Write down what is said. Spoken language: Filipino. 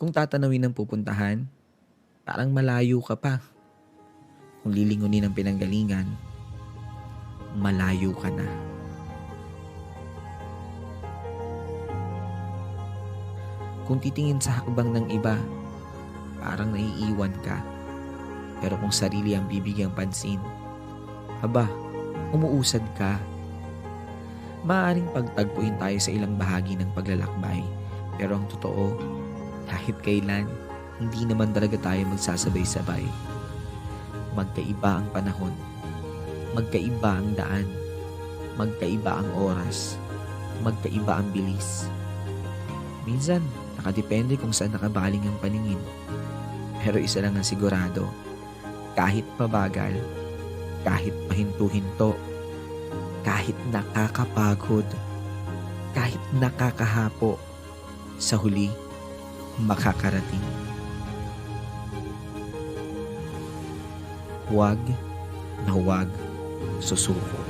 Kung tatanawin ng pupuntahan, parang malayo ka pa. Kung lilingunin ng pinanggalingan, malayo ka na. Kung titingin sa hakbang ng iba, parang naiiwan ka. Pero kung sarili ang bibigyang pansin, aba, umuusad ka. Maaring pagtagpuin tayo sa ilang bahagi ng paglalakbay. Pero ang totoo, kahit kailan, hindi naman talaga tayo magsasabay-sabay. Magkaiba ang panahon. Magkaiba ang daan. Magkaiba ang oras. Magkaiba ang bilis. Minsan, nakadepende kung saan nakabaling ang paningin. Pero isa lang ang sigurado, kahit pabagal, kahit pahinto-hinto, kahit nakakapagod, kahit nakakahapo, sa huli, makakarating. Huwag na huwag susuko.